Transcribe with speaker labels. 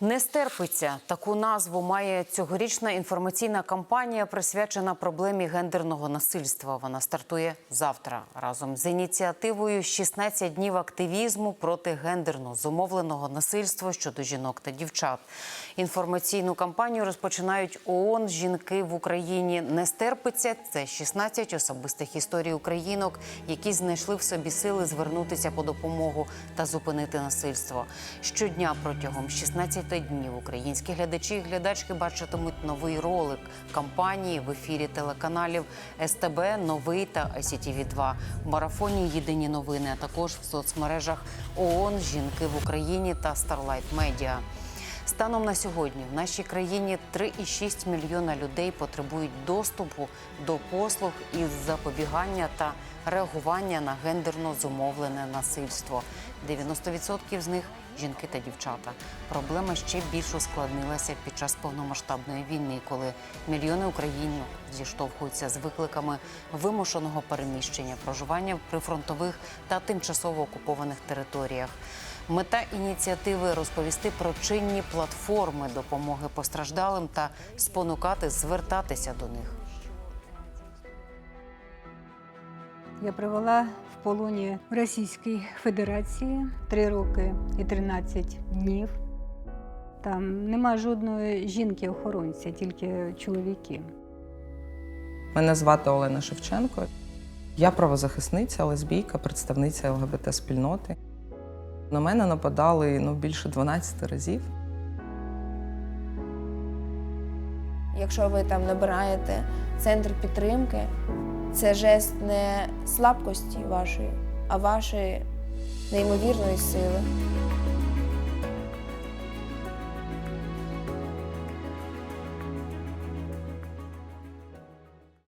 Speaker 1: Не стерпиться таку назву має цьогорічна інформаційна кампанія, присвячена проблемі гендерного насильства. Вона стартує завтра разом з ініціативою «16 днів активізму проти гендерно зумовленого насильства щодо жінок та дівчат. Інформаційну кампанію розпочинають ООН Жінки в Україні. Не стерпиться це 16 особистих історій українок, які знайшли в собі сили звернутися по допомогу та зупинити насильство. Щодня протягом 16 днів українські глядачі і глядачки бачитимуть новий ролик кампанії в ефірі телеканалів СТБ, Новий та ICTV 2 в марафоні Єдині новини, а також в соцмережах ООН Жінки в Україні та Starlight Media. Станом на сьогодні в нашій країні 3,6 мільйона людей потребують доступу до послуг із запобігання та реагування на гендерно зумовлене насильство. 90% з них жінки та дівчата. Проблема ще більш ускладнилася під час повномасштабної війни, коли мільйони українок зіштовхуються з викликами вимушеного переміщення, проживання в прифронтових та тимчасово окупованих територіях. Мета ініціативи розповісти про чинні платформи допомоги постраждалим та спонукати звертатися до них.
Speaker 2: Я провела в полоні в Російській Федерації 3 роки і 13 днів. Там нема жодної жінки-охоронця, тільки чоловіки.
Speaker 3: Мене звати Олена Шевченко. Я правозахисниця, лесбійка, представниця ЛГБТ-спільноти. На мене нападали ну, більше 12 разів.
Speaker 4: Якщо ви там набираєте центр підтримки, це жест не слабкості вашої, а вашої неймовірної сили.